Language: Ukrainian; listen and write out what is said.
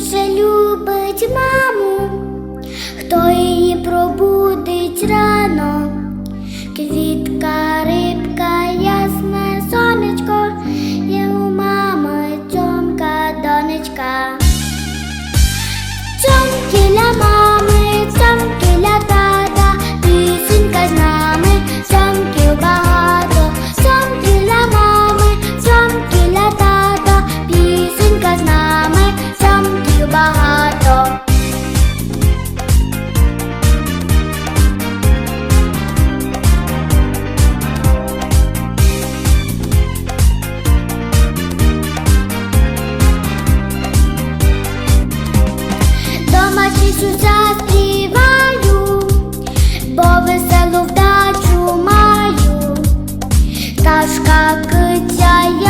більше любить маму, хто її пробує. как тяя